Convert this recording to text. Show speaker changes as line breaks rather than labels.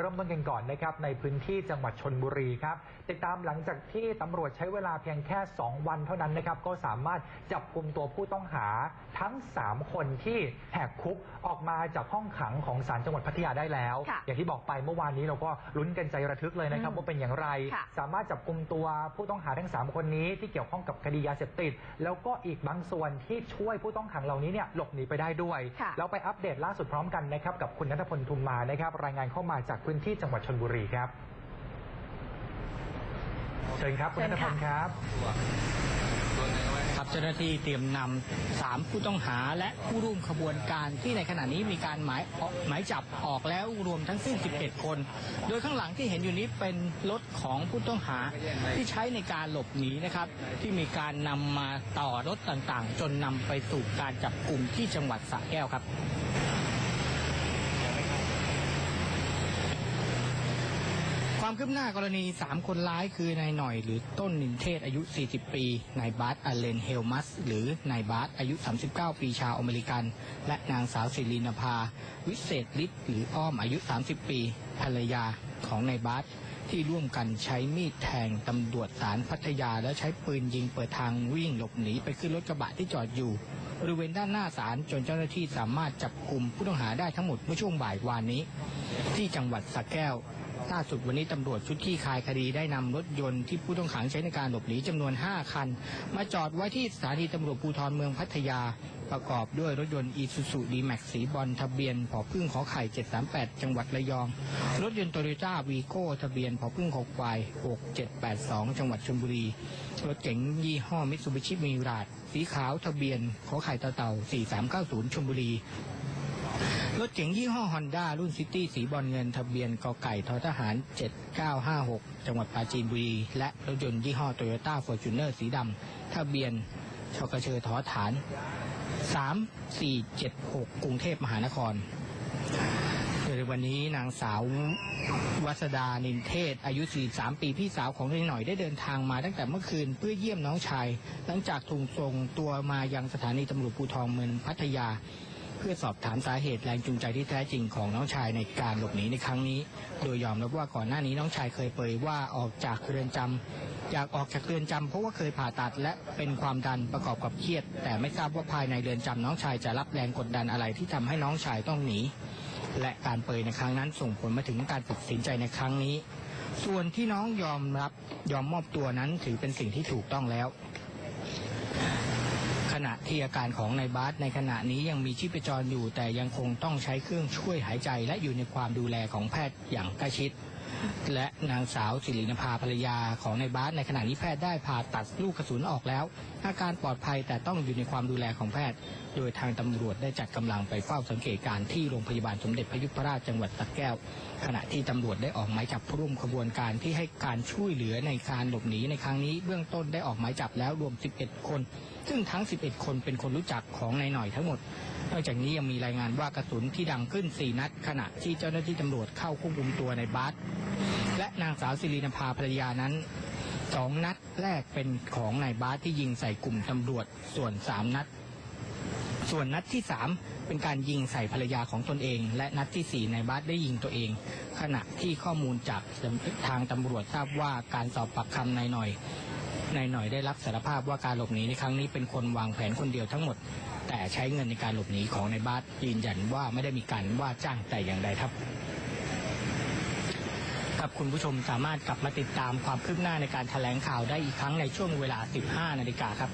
เริ่มต้นกันก่อนนะครับในพื้นที่จังหวัดชนบุรีครับติดตามหลังจากที่ตำรวจใช้เวลาเพียงแค่ 2 วันเท่านั้นนะครับก็สามารถจับกลุ่มตัวผู้ต้องหาทั้ง 3 คนที่แหกคุกออกมาจากห้องขังของศาลจังหวัดพัทยาได้แล้ว
ค่ะ
อย่างที่บอกไปเมื่อวานนี้เราก็ลุ้นกันใจระทึกเลยนะครับ
อืม
ว่าเป็นอย่างไร
ค่ะ
สามารถจับกลุ่มตัวผู้ต้องหาทั้ง 3 คนนี้ที่เกี่ยวข้องกับคดียาเสพติด แล้วก็อีกบางส่วนที่ช่วยผู้ต้องขังเหล่านี้เนี่ยหลบหนีไปได้ด้วย
ค่ะ
เราไปอัปเดตล่าสุดพร้อมกันนะครับกับคุณนัทพลทุมมานะครับรายงานเข้ามาจากพื้นที่จังหวัดชนบุรีครับ เชิญครับคุณนัทพลครับ
ครับเจ้าหน้าที่เตรียมนำสามผู้ต้องหาและผู้ร่วมขบวนการที่ในขณะนี้มีการหมายออกหมายจับออกแล้วรวมทั้งสิ้น 11 คน โดยข้างหลังที่เห็นอยู่นี้เป็นรถของผู้ต้องหาที่ใช้ในการหลบหนีนะครับ ที่มีการนำมาต่อรถต่างๆ จนนำไปสู่การจับกลุ่มที่จังหวัดสระแก้วครับ ความคืบหน้ากรณี 3 คนร้ายคือนายหน่อยหรือต้นนินเทศอายุ 40 ปีนายบาสอเลนเฮลมัส หรือนายบาสอายุ 39 ปีชาวอเมริกัน และนางสาวศิรินภา วิเศษฤทธิ์หรืออ้อมอายุ 30 ปี ภรรยาของนายบาสที่ร่วมกันใช้มีดแทงตำรวจศาลพัทยา และใช้ปืนยิงเปิดทางวิ่งหลบหนีไปขึ้นรถกระบะที่จอดอยู่บริเวณด้านหน้าศาลจนเจ้าหน้าที่สามารถจับกลุ่มผู้ต้องหาได้ทั้งหมดเมื่อช่วงบ่ายวานนี้ ที่จังหวัดสระแก้ว ล่าสุดวันนี้ตำรวจชุดขี้คายคดีได้นำรถยนต์ที่ผู้ต้องขังใช้ในการหลบหนีจำนวน 5 คัน มาจอดไว้ที่สถานีตำรวจภูธรเมืองพัทยา ประกอบด้วยรถยนต์อีซูซูดีแม็กสีบอลทะเบียนผอพึ่งขอไข่ 738 จังหวัดระยอง รถยนต์โตโยต้าวีโก้ทะเบียนผอพึ่งขอควาย6782 จังหวัดชลบุรี รถเก๋งยี่ห้อมิตซูบิชิมิราดสีขาวทะเบียนขอไข่เต่าเต่า4390ชลบุรี รถเก๋งยี่ห้อฮอนด้ารุ่นซิตี้สีบอลเงินทะเบียนกไก่ททหาร 7956 จังหวัดปราจีนบุรี และรถยนต์ยี่ห้อโตโยต้าฟอร์จูเนอร์สีดำทะเบียนชกเชอทอฐาน 3476 กรุงเทพมหานครโดยในวันนี้นางสาววัสดานินเทศ อายุ 43 ปีพี่สาวของนายหน่อยได้เดินทางมาตั้งแต่เมื่อคืนเพื่อเยี่ยมน้องชาย หลังจากถูกส่งตัวมายังสถานีตำรวจภูธรเมืองพัทยา พื่อสอบถามสาเหตุแรงจูงใจที่แท้จริงของน้องชายในการหลบหนีในครั้งนี้ โดยยอมรับว่าก่อนหน้านี้น้องชายเคยเผยว่าออกจากเรือนจำอยากออกจากเรือนจำเพราะว่าเคยผ่าตัดและเป็นความดันประกอบกับเครียด แต่ไม่ทราบว่าภายในเรือนจำน้องชายจะรับแรงกดดันอะไรที่ทำให้น้องชายต้องหนี และการเปยในครั้งนั้นส่งผลมาถึงการตัดสินใจในครั้งนี้ ส่วนที่น้องยอมรับยอมมอบตัวนั้นถือเป็นสิ่งที่ถูกต้องแล้ว ขณะที่อาการของนายบาสในขณะนี้ยังมีชีพจรอยู่ แต่ยังคงต้องใช้เครื่องช่วยหายใจและอยู่ในความดูแลของแพทย์อย่างใกล้ชิด และนางสาวสิรินภาภรรยาของนายบาสในขณะนี้แพทย์ได้ผ่าตัดลูกกระสุนออกแล้ว อาการปลอดภัยแต่ต้องอยู่ในความดูแลของแพทย์ โดยทางตำรวจได้จัดกำลังไปเฝ้าสังเกตการณ์ที่โรงพยาบาลสมเด็จพระยุพราชจังหวัดสระแก้ว ขณะที่ตำรวจได้ออกหมายจับผู้ร่วมขบวนการที่ให้การช่วยเหลือในการหลบหนีในครั้งนี้เบื้องต้นได้ออกหมายจับแล้วรวม 11 คน ซึ่งทั้ง 11 คนเป็นคนรู้จักของนายหน่อยทั้งหมด นอกจากนี้ยังมีรายงานว่ากระสุนที่ดังขึ้น 4 นัด ขณะที่เจ้าหน้าที่ตำรวจเข้าควบคุมตัวในบาสและนางสาวสิรินภาภรรยานั้นสองนัดแรกเป็นของนายบาสที่ยิงใส่กลุ่มตำรวจส่วนสามนัด ส่วนนัดที่สามเป็นการยิงใส่ภรรยาของตนเอง และนัดที่สี่นายบาสได้ยิงตัวเอง ขณะที่ข้อมูลจากทางตำรวจทราบว่าการสอบปากคำนายหน่อย นายหน่อยได้รับสารภาพว่าการหลบหนีในครั้งนี้เป็นคนวางแผนคนเดียวทั้งหมด แต่ใช้เงินในการหลบหนีของนายบาสยืนยันว่าไม่ได้มีการว่าจ้างแต่อย่างใดครับครับคุณผู้ชมสามารถกลับมาติดตามความคืบหน้าในการแถลงข่าวได้อีกครั้งในช่วงเวลา 15 นาฬิกาครับ